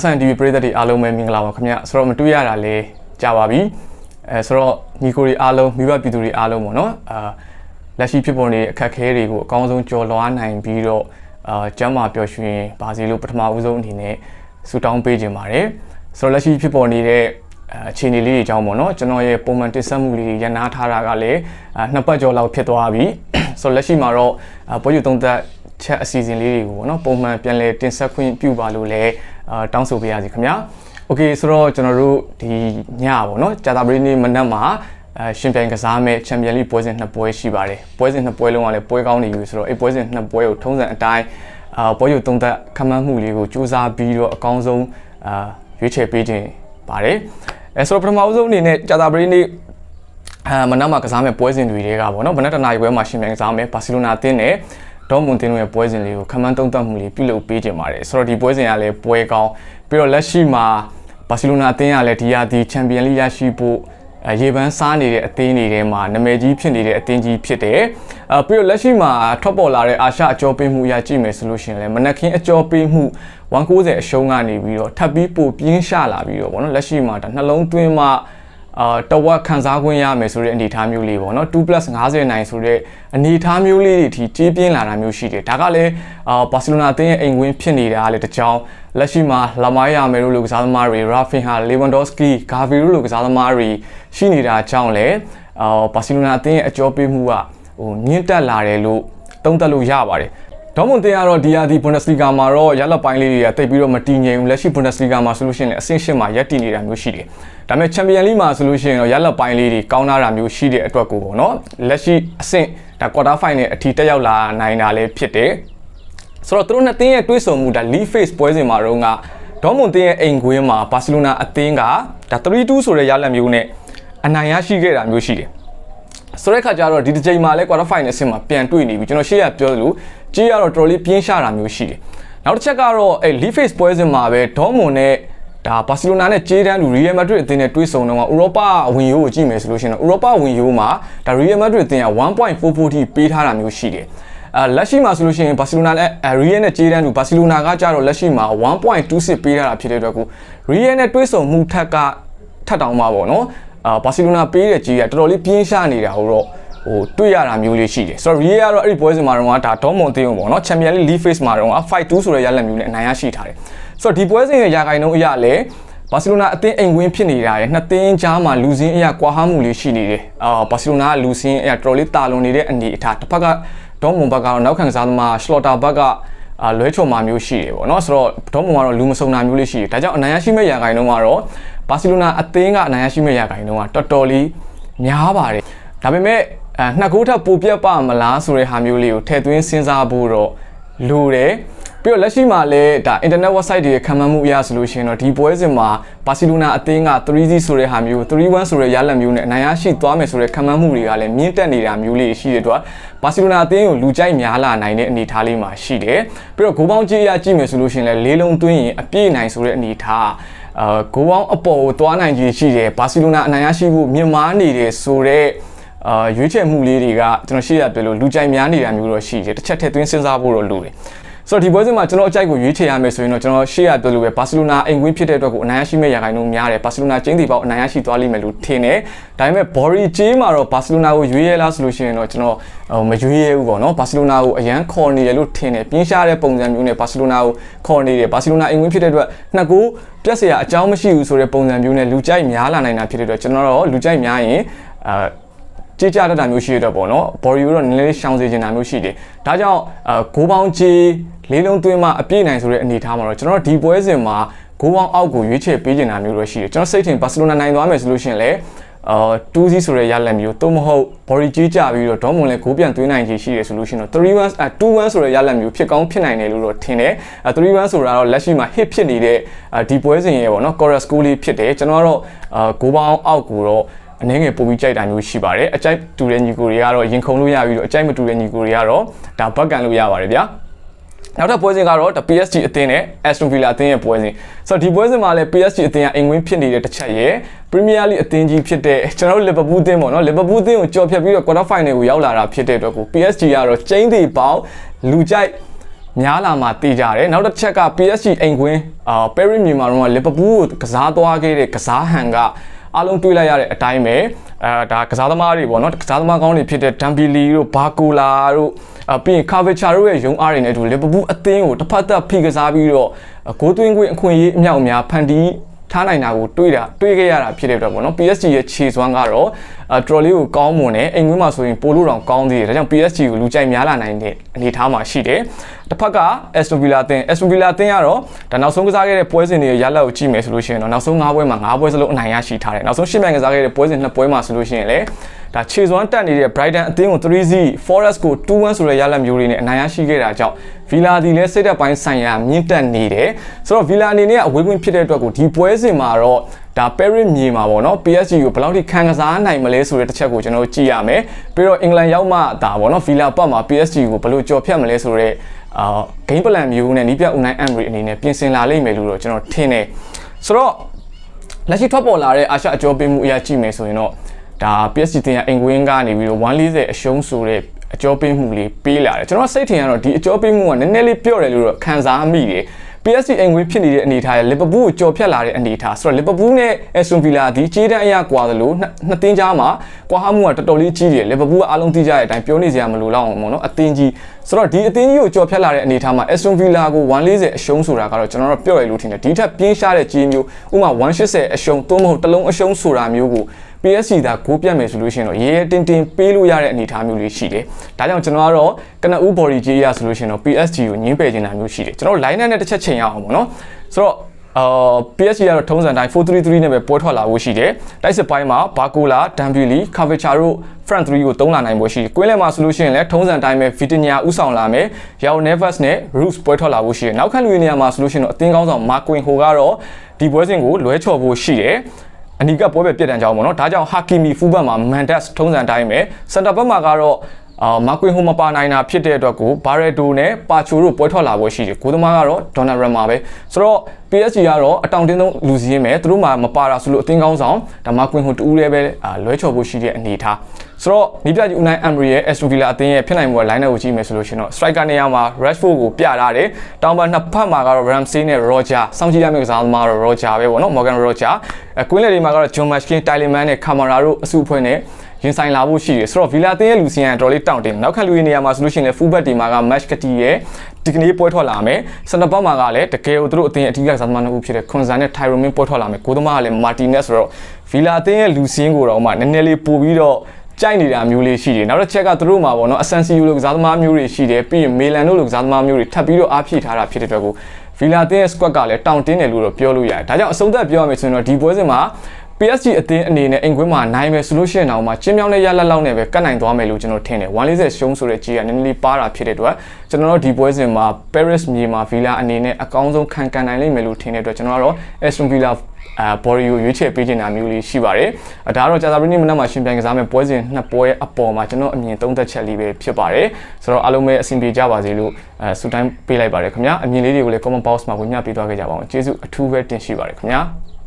SNTV ပရိသတ်တွေအားလုံးပဲမင်္ဂလာပါခင်ဗျဆိုတော့မတွေ့ရတာလဲကြာပါပြီအဲဆိုတော့ညီကိုတွေအားလုံးမိဘပြည်သူတွေအားလုံးပေါ့နော်အာလက်ရှိဖြစ်ပေါ်နေတဲ့အခက်အခဲတွေကိုအကောင်းဆုံးကျော်လွှားနိုင်ပြီးတော့အာကျမ်းမာပျော်ရွှင်ပါစေလို့ပထမဦးဆုံးအနေနဲ့ဆုတောင်းပေးခြင်းပါတယ်ဆိုတော့လက်ရှိဖြစ်ပေါ်နေတဲ့အဲအခြေအနေလေးတွေအကြောင်းပေါ့နော်ကျွန်တော်ရဲ့ပုံမှန်တင်ဆက်မှုလေးတွေရန်နာထားတာကလည်းအာနှစ်ပတ်ကျော်လောက်ဖြစ်သွားပြီဆိုတော့လက်ရှိမှာတော့အာပွဲယူသုံးသက်ချက်အစီအစဉ်လေးတွေကိုပေါ့နော်ပုံမှန်ပြန်လည်တင်ဆက်ခွင့်ပြုပါလို့လည်း အာတောင်းဆိုပေးရစီခင်ဗျာโอเคဆိုတော့ကျွန်တော်တို့ဒီညပေါ့နော်ကြာတာပရိနေ့မနက်မှာအဲရှင်ပြိုင်ကစားမဲ့ချန်ပီယံလိပွဲစဉ်နှစ်ပွဲရှိပါတယ်ပွဲစဉ်နှစ်ပွဲလုံးကလည်းပွဲကောင်းနေပြီဆိုတော့အဲ့ပွဲစဉ်နှစ်ပွဲကိုထုံးစံအတိုင်းအာပွဲယူသုံးသက်ခမ်းမမှုလေးကိုစူးစမ်းပြီးတော့အကောင်းဆုံးအာရွေးချယ်ပေးခြင်းပါတယ်အဲဆိုတော့ပထမဦးဆုံးအနေနဲ့ကြာတာပရိနေ့အဲမနက်မှာကစားမဲ့ပွဲစဉ်တွေတွေကပေါ့နော်မနက်တနာရီပွဲမှာရှင်ပြိုင်ကစားမဲ့ဘာစီလိုနာအသင်းနဲ့ ဒေါ်မွန်တင်တို့ရဲ့ပွဲစဉ်လေးကိုခမန်းတုံးတက်မှုလေးပြုလုပ်ပေးကြပါတယ်ဆိုတော့ဒီပွဲစဉ်ကလည်းပွဲကောင်းပြီးတော့လက်ရှိမှာဘာစီလိုနာအသင်းကလည်းဒီယာဒီချန်ပီယံလိရရှိဖို့အဲရေပန်းစားနေတဲ့အသင်းတွေထဲမှာနာမည်ကြီးဖြစ်နေတဲ့အသင်းကြီးဖြစ်တယ်။အဲပြီးတော့လက်ရှိမှာထွက်ပေါ်လာတဲ့အာရှအကျော်ပေးမှုအရကြည့်မယ်ဆိုလို့ရှိရင်လည်းမနက်ခင်းအကျော်ပေးမှု190အရှုံးကနေပြီးတော့ထပ်ပြီးပိုပြင်းရှလာပြီးတော့ဗောနော်လက်ရှိမှာဒါနှလုံးသွင်းမှာ အာတဝက်ခန်းစားခွင့်ရမယ်ဆိုတဲ့အနေအထားမျိုးလေးပေါ့နော် 2+50 နိုင်ဆိုတဲ့အနေအထားမျိုးလေးတွေထိကြေးပြင်းလာတာမျိုးရှိတယ်ဒါကလည်းအာဘာစီလိုနာအသင်းရဲ့အိမ်ဝင်ဖြစ်နေတာကလည်းတစ်ကြောင်းလက်ရှိမှာလာမိုင်းယာမယ်လို့လူကစားသမားတွေရာဖင်ဟာလေဗန်ဒေါစကီဂါဗီလိုလူကစားသမားတွေရှိနေတာကြောင့်လည်းအာဘာစီလိုနာအသင်းရဲ့အကျော်ပေးမှုကဟိုမြင့်တက်လာတယ်လို့သုံးသပ်လို့ရပါတယ် ဒေါမွန်တင်ကတော့ဒီယာဒီဘွန်ဒက်စလီဂါမှာတော့ရလက်ပိုင်းလေးတွေကတိတ်ပြီးတော့မတည်ငြိမ်ဘူးလက်ရှိဘွန်ဒက်စလီဂါမှာဆိုလို့ရှိရင်လည်းအဆင့်ရှင်းမှာရပ်တည်နေတာမျိုးရှိတယ်ဒါပေမဲ့ချန်ပီယံလိမှာဆိုလို့ရှိရင်တော့ရလက်ပိုင်းလေးတွေကောင်းလာတာမျိုးရှိတဲ့အတွက်ကိုပေါ့နော်လက်ရှိအဆင့်ဒါကွာတာဖိုင်နယ်အထိတက်ရောက်လာနိုင်တာလည်းဖြစ်တယ်ဆိုတော့သူတို့နှစ်သင်းရဲ့တွဲဆုံမှုဒါ League Face ပွဲစဉ်မှာတော့ကဒေါမွန်တင်ရဲ့အိမ်ကွင်းမှာဘာစီလိုနာအသင်းကဒါ3-2ဆိုတဲ့ရလက်မျိုးနဲ့အနိုင်ရရှိခဲ့တာမျိုးရှိတယ် ဆိုတဲ့ခါကျတော့ဒီတစ်ချိန်မှာလဲ quarter final အဆင့်မှာပြန်တွေ့နေပြီကျွန်တော်ရှေ့ရပြောသလိုကြီးရတော့တော်တော်လေးပြင်းရှတာမျိုးရှိတယ်နောက်တစ်ချက်ကတော့အဲ League Face ပွဲစဉ်မှာပဲဒေါမွန်နဲ့ဒါဘာစီလိုနာနဲ့ဂျေးတန်းလူရီယယ်မက်ဒရစ်အသင်းနဲ့တွေ့ဆုံတော့ဥရောပဝင်ရိုးကိုကြည့်မယ်ဆိုလို့ရှိရင်တော့ဥရောပဝင်ရိုးမှာဒါရီယယ်မက်ဒရစ်အသင်းက1.44ထိပေးထားတာမျိုးရှိတယ်အဲလက်ရှိမှာဆိုလို့ရှိရင်ဘာစီလိုနာနဲ့ရီယယ်နဲ့ဂျေးတန်းလူဘာစီလိုနာကကြတော့လက်ရှိမှာ1.26ပေးထားတာဖြစ်တဲ့အတွက်ကိုရီယယ်နဲ့တွေ့ဆုံမှုထက်ကထပ်တောင်းမှာပေါ့နော် အာဘာစီလိုနာပေးတဲ့ကြီးကတော်တော်လေးပြင်းရှနေတာဟိုတော့ဟိုတွေ့ရတာမျိုးလေးရှိတယ်ဆိုတော့ရီယယ်ကတော့အဲ့ဒီပွဲစဉ်မှာတော့ဒါဒေါမွန်တင်းပေါ့နော်ချန်ပီယံလိ League Face မှာတော့5-2ဆိုတဲ့ရလဒ်မျိုးနဲ့အနိုင်ရရှိထားတယ်ဆိုတော့ဒီပွဲစဉ်ရဲ့ရာဂိုင်နှုန်းအရလည်းဘာစီလိုနာအသင်းအိမ်ဝင်းဖြစ်နေတာရဲ့နှစ်သင်းကြားမှာလူစင်းအရာကွာဟမှုလေးရှိနေတယ်အာဘာစီလိုနာကလူစင်းအရာတော်တော်လေးတာလွန်နေတဲ့အနေအထားတစ်ဖက်ကဒေါမွန်ဘက်ကတော့နောက်ခံကစားသမားရှလော့တာဘက်က အာလွဲချုံမာမျိုးရှိတယ်ပေါ့နော်ဆိုတော့ဒေါမွန်ကတော့လူမစုံတာမျိုးလေးရှိတယ်ဒါကြောင့်အနိုင်ရရှိမဲ့ရာဂိုင်နှုန်းကတော့ဘာစီလိုနာအသင်းကအနိုင်ရရှိမဲ့ရာဂိုင်နှုန်းကတော်တော်လေးများပါတယ်ဒါပေမဲ့အဲနှစ်ကိုးထပ်ပိုပြတ်ပါမလားဆိုတဲ့ဟာမျိုးလေးကိုထည့်သွင်းစဉ်းစားဖို့တော့လိုတယ် ပြီးတော့လက်ရှိမှာလည်းဒါ internet website တွေခံမှန်းမှုအရဆိုလို့ရှိရင်တော့ဒီပွဲစဉ်မှာဘာစီလိုနာအသင်းက3-0ဆိုတဲ့ဟာမျိုး3-1ဆိုတဲ့ရလဒ်မျိုးနဲ့အနိုင်ရရှိသွားမယ်ဆိုတဲ့ခံမှန်းမှုတွေကလည်းမြင့်တက်နေတာမျိုးလေးရှိတဲ့အတွက်ဘာစီလိုနာအသင်းကိုလူကြိုက်များလာနိုင်တဲ့အနေအထားလေးမှာရှိတယ်ပြီးတော့ဂိုးပေါင်းကြီးအရကြည့်မယ်ဆိုလို့ရှိရင်လည်းလေးလုံးသွင်းရင်အပြည့်နိုင်ဆိုတဲ့အနေအထားအာဂိုးပေါင်းအပေါ်ကိုသွားနိုင်ကြီးရှိတယ်ဘာစီလိုနာအနိုင်ရရှိဖို့မြင့်မားနေတယ်ဆိုတော့အာရွေးချယ်မှုလေးတွေကကျွန်တော်ရှေ့ရပြလို့လူကြိုက်များနေတာမျိုးတော့ရှိတယ်တစ်ချက်ထည့်သွင်းစဉ်းစားဖို့တော့လိုတယ် ဆိုတော့ဒီပွဲစဉ်မှာကျွန်တော်အကြိုက်ကိုရွေးချယ်ရမယ်ဆိုရင်တော့ကျွန်တော်ရှေ့ရပြောလို့ပဲဘာစီလိုနာအိမ်ကွင်းဖြစ်တဲ့အတွက်ကိုအနိုင်ရရှိမဲ့ရာခိုင်နှုန်းများတယ်ဘာစီလိုနာကျင်းတီပေါက်အနိုင်ရရှိသွားလိမ့်မယ်လို့ထင်တယ်ဒါပေမဲ့ဘော်ရီဂျေးမှာတော့ဘာစီလိုနာကိုရွေးရလားဆိုလို့ရှိရင်တော့ကျွန်တော်မရွေးရဘူးပေါ့နော်ဘာစီလိုနာကိုအရန်ခေါ်နေတယ်လို့ထင်တယ်ပြင်းရှားတဲ့ပုံစံမျိုးနဲ့ဘာစီလိုနာကိုခေါ်နေတယ်ဘာစီလိုနာအိမ်ကွင်းဖြစ်တဲ့အတွက်နှစ်ကိုပြက်စရာအကြောင်းမရှိဘူးဆိုတဲ့ပုံစံမျိုးနဲ့လူကြိုက်များလာနိုင်တာဖြစ်တဲ့အတွက်ကျွန်တော်တော့လူကြိုက်များရင်အာ ကြည်ကြတတ်တာမျိုးရှိရတော့ပေါ့နော်ဘော်ရီကိုတော့နည်းနည်းလေးရှောင်စေချင်တာမျိုးရှိတယ်ဒါကြောင့်အဂိုးပေါင်းကြီးလေးလုံးသွင်းမှအပြည့်နိုင်ဆိုတဲ့အနေအထားမှာတော့ကျွန်တော်ဒီပွဲစဉ်မှာဂိုးပေါင်းအောက်ကိုရွေးချယ်ပေးချင်တာမျိုးတော့ရှိတယ်ကျွန်တော်စိတ်ထင်ဘာစီလိုနာနိုင်သွားမယ်ဆိုလို့ရှိရင်လည်းအာ2-0ဆိုတဲ့ရလဒ်မျိုးသို့မဟုတ်ဘော်ရီကြီးကြပြီးတော့ဒေါမွန်လည်းဂိုးပြန်သွင်းနိုင်ကြီးရှိတယ်ဆိုလို့ရှိရင်တော့3-1အ2-1ဆိုတဲ့ရလဒ်မျိုးဖြစ်ကောင်းဖြစ်နိုင်တယ်လို့တော့ထင်တယ်အဲ3-1ဆိုတာတော့လက်ရှိမှာ hit ဖြစ်နေတဲ့ဒီပွဲစဉ်ရဲ့ပေါ့နော် chorus goal လေးဖြစ်တယ်ကျွန်တော်ကတော့အာဂိုးပေါင်းအောက်ကိုတော့ အနေငယ်ပုံပြီးကြိုက်တာမျိုးရှိပါတယ်အကြိုက်တူတဲ့ညီကိုတွေကတော့ရင်ခုန်လို့ရပြီးတော့အကြိုက်မတူတဲ့ညီကိုတွေကတော့ဒါဘက်ကန်လို့ရပါတယ်ဗျာနောက်ထပ်ပွဲစဉ်ကတော့ PSG အသင်းနဲ့ Aston Villa အသင်းရဲ့ပွဲစဉ်ဆိုတော့ဒီပွဲစဉ်မှာလည်း PSG အသင်းကအိမ်ဝင်းဖြစ်နေတဲ့တစ်ချက်ရဲ့ Premier League အသင်းကြီးဖြစ်တဲ့ကျွန်တော်တို့ Liverpool အသင်းပေါ့နော် Liverpool အသင်းကိုကြော်ဖြတ်ပြီးတော့ quarter final ကိုရောက်လာတာဖြစ်တဲ့အတွက်ကို PSG ကတော့ကျင်းသေးပေါင်းလူကြိုက်များလာမှသိကြတယ်နောက်တစ်ချက်က PSG အိမ်ကွင်းအာ Paris မြန်မာတော့လီဗာပူးကိုကစားသွားခဲ့တဲ့ကစားဟန်က အားလုံးတွေးလိုက်ရတဲ့အတိုင်းပဲအဲဒါကစားသမားတွေပေါ့နော်ကစားသမားကောင်းတွေဖြစ်တဲ့ဒမ်ဘီလီတို့ဘာကိုလာတို့အပြီးရင်ကာဗီချာတို့ရဲ့ရုံအားတွေနဲ့အတူလီဗာပူးအသင်းကိုတစ်ဖက်သက်ဖိကစားပြီးတော့ဂိုးသွင်းခွင့်အခွင့်အရေးအမြောက်အများဖန်တီးထားနိုင်တာကိုတွေးတာတွေးခဲ့ရတာဖြစ်တဲ့အတွက်ပေါ့နော် PSG ရဲ့ခြေစွမ်းကတော့ အတော်လေးကိုကောင်းမွန်တယ်အိမ်ကွင်းမှာဆိုရင်ပိုလို့တောင်ကောင်းသေးတယ်ဒါကြောင့် PSG ကိုလူကြိုက်များလာနိုင်တဲ့အနေအထားမှာရှိတယ်တစ်ဖက်က Aston Villa အသင်း Aston Villa အသင်းကတော့ဒါနောက်ဆုံးကစားခဲ့တဲ့ပွဲစဉ်တွေရလဒ်ကိုကြည့်မယ်ဆိုလို့ရှိရင်တော့နောက်ဆုံး၅ပွဲမှာ၅ပွဲစလုံးအနိုင်ရရှိထားတယ်နောက်ဆုံး၈မြန်ကစားခဲ့တဲ့ပွဲစဉ်၂ပွဲမှာဆိုလို့ရှိရင်လည်းဒါခြေစွမ်းတက်နေတဲ့ Brighton အသင်းကို 3-0 Forest ကို2-1ဆိုတဲ့ရလဒ်မျိုးတွေနဲ့အနိုင်ရရှိခဲ့တာကြောင့် Villa ဒီလည်းစိတ်သက်ပိုင်းဆိုင်ရာမြင့်တက်နေတယ်ဆိုတော့ Villa အနေနဲ့အဝေးကွင်းဖြစ်တဲ့အတွက်ကိုဒီပွဲစဉ်မှာတော့ ဒါ Paris မြေမှာပေါ့နော် PSG ကိုဘယ်လောက်ထိခံကစားနိုင်မလဲဆိုတဲ့တစ်ချက်ကိုကျွန်တော်တို့ကြည့်ရမယ်ပြီးတော့အင်္ဂလန်ရောက်မှဒါပေါ့နော် Villa ပတ်မှာ PSG ကိုဘယ်လိုကြော်ဖြတ်မလဲဆိုတော့အာ game plan မျိုးနဲ့နီးပြ Unai Emery အနေနဲ့ပြင်ဆင်လာလိမ့်မယ်လို့တော့ကျွန်တော်ထင်တယ်ဆိုတော့လက်ရှိထွက်ပေါ်လာတဲ့အာရှအကျော်ပေးမှုအရာကြည့်မယ်ဆိုရင်တော့ဒါ PSG တင်ရအင်ကွင်းကနေပြီးတော့140အရှုံးဆိုတဲ့အကျော်ပေးမှုလေးပေးလာတယ်ကျွန်တော်စိတ်ထင်ရတော့ဒီအကျော်ပေးမှုကနည်းနည်းလေးပြော့တယ်လို့တော့ခံစားမိတယ် PSG အိမ်ဝင်ဖြစ်နေတဲ့အနေအထားရလီဗာပူးကိုကြော်ဖြတ်လာတဲ့အနေအထားဆိုတော့လီဗာပူးနဲ့အက်စတွန်ဗီလာဒီခြေတန်းအရကွာသလိုနှစ်သင်းကြားမှာကွာဟမှုကတော်တော်လေးကြီးတယ်လီဗာပူးကအားလုံးသိကြတဲ့အတိုင်းပြောနေစရာမလိုတော့အောင်ပေါ့နော်အသင်းကြီးဆိုတော့ဒီအသင်းကြီးကိုကြော်ဖြတ်လာတဲ့အနေအထားမှာအက်စတွန်ဗီလာကို140အရှုံးဆိုတာကတော့ကျွန်တော်တို့ပြောရလို့ထင်တယ်ဒီထက်ပြင်းရှားတဲ့ကြီးမျိုးဥပမာ180အရှုံးသို့မဟုတ်တစ်လုံးအရှုံးဆိုတာမျိုးကို PSG ဒါကိုပြတ်မယ်ဆိုလို့ရှိရင်တော့ရဲရဲတင်းတင်းပေးလို့ရတဲ့အနေအထားမျိုးလေးရှိတယ်။ဒါကြောင့်ကျွန်တော်ကတော့ကနဦး body ကြီးရဆိုလို့ရှိရင်တော့ PSG ကိုညင်းပယ်နေတာမျိုးရှိတယ်။ကျွန်တော် line နဲ့တစ်ချက်ချိန်ရအောင်ပေါ့နော်။ဆိုတော့အာ PSG ကတော့ထုံးစံတိုင်း433နဲ့ပဲပွဲထွက်လာဖို့ရှိတယ်။တိုက်စစ်ပိုင်းမှာဘာကိုလာဒမ်ဘီလီကာဗီချာတို့ front 3ကိုတုံးလာနိုင်ဖို့ရှိတယ်။ကွင်းလယ်မှာဆိုလို့ရှိရင်လည်းထုံးစံတိုင်းပဲဗီတင်ညာဥဆောင်လာမယ်။ယောင်နေဗတ်နဲ့ Roos ပွဲထွက်လာဖို့ရှိတယ်။နောက်ခန့်လူနေရာမှာဆိုလို့ရှိရင်တော့အသင်းကောင်းဆောင်မာကွင်ဟိုကတော့ဒီပွဲစဉ်ကိုလွဲချော်ဖို့ရှိတယ်။ အနီကပွဲပဲပြည့်တန်ကြောင်းပေါ့နော်ဒါကြောင့်ဟာကီမီဖူးဘက်မှာမန်ဒက်ထုံးစံတိုင်းပဲစင်တာဘက်မှာကတော့အာမာကွင်ဟိုမပါနိုင်တာဖြစ်တဲ့အတွက်ကိုဘာရက်တိုနဲ့ပါချိုတို့ပွဲထွက်လာဖို့ရှိတယ်ကိုသမားကတော့ဒေါ်နာရမ်မာပဲဆိုတော့ PSG ကတော့အတောင်တင်းဆုံးလူစည်းမယ်သူတို့မှမပါတာဆိုလို့အသင်းကောင်းဆောင်ဒါမာကွင်ဟိုတူးလေးပဲလွဲချော်ဖို့ရှိတဲ့အနေအထား ဆိုတော့နီးပြကြီး Unai Emery ရဲ့ Aston Villa အသင်းရဲ့ဖြစ်နိုင်မှုက line ကိုကြည့်မယ်ဆိုလို့ရှိရင်တော့ striker နေရာမှာ Rashford ကိုပြထားတယ်တောင်ပံနှစ်ဖက်မှာကတော့ Ramsey နဲ့ Roger စောင့်ကြည့်ရမယ့်ကစားသမားတော့ Roger ပဲပေါ့နော် Morgan Roger အကွင်းလေတွေမှာကတော့ John Mashkin, Tyler Mann နဲ့ Camara တို့အစုအဖွဲ့နဲ့ရင်ဆိုင်လာဖို့ရှိတယ်ဆိုတော့ Villa အသင်းရဲ့လူစီယန်တော်လေးတောင့်တင်နောက်ခန့်လူရင်းနေရာမှာဆိုလို့ရှိရင်လည်း fullback ဒီမှာက Match Kati ရဲ့ဒီကနေ့ပွဲထွက်လာမယ်စနပတ်မှာကလည်းတကယ်ကိုသူတို့အသင်းအထူးကစားသမားနှစ်ဦးဖြစ်တဲ့ Konza နဲ့ Tyromin ပွဲထွက်လာမယ်ကိုသမားကလည်း Martinez ဆိုတော့ Villa အသင်းရဲ့လူစင်းကိုတော့မှနည်းနည်းလေးပို့ပြီးတော့ ကြိုက်နေတာမျိုးလေးရှိတယ်နောက်တစ်ချက်ကသူတို့မှာပေါ့နော် Asensio လိုကစားသမားမျိုးတွေရှိတယ်ပြီးရင် Milan တို့လိုကစားသမားမျိုးတွေထပ်ပြီးတော့အားဖြည့်ထားတာဖြစ်တဲ့အတွက်ကို Villa အသင်းရဲ့ squad ကလည်းတောင့်တင်းတယ်လို့တော့ပြောလို့ရတယ်ဒါကြောင့်အဆုံးသတ်ပြောရမယ်ဆိုရင်တော့ဒီပွဲစဉ်မှာ PSG အသင်းအနေနဲ့အိမ်ခွင်းမှာနိုင်မယ်ဆိုလို့ရှိရင်တော့မှကျင်းမြောင်းတဲ့ရလက်လောက်နဲ့ပဲကတ်နိုင်သွားမယ်လို့ကျွန်တော်ထင်တယ်140ရှုံးဆိုတဲ့ကြီးကနည်းနည်းလေးပါတာဖြစ်တဲ့အတွက်ကျွန်တော်တို့ဒီပွဲစဉ်မှာ Paris မြေမှာ Villa အနေနဲ့အကောင်းဆုံးခံကန်နိုင်လိမ့်မယ်လို့ထင်တဲ့အတွက်ကျွန်တော်ကတော့ Aston Villa အာ body ကိုရွေးချယ်ပေးချင်တာမျိုးလေးရှိပါတယ်။ဒါကတော့ကြာသပတေးနေ့မနက်မှာရှင်ပြိုင်ကစားမယ့်ပွဲစဉ်နှစ်ပွဲအပေါ်မှာကျွန်တော်အမြင်သုံးသက်ချက်လေးပဲဖြစ်ပါတယ်။ဆိုတော့အားလုံးပဲအဆင်ပြေကြပါစေလို့အဲဆုတိုင်းပေးလိုက်ပါတယ်ခင်ဗျာ။အမြင်လေးတွေကိုလည်း comment box မှာဝင်မျှပေးသွားခဲ့ကြပါအောင်။ကျေးဇူးအထူးပဲတင်ရှိပါတယ်ခင်ဗျာ။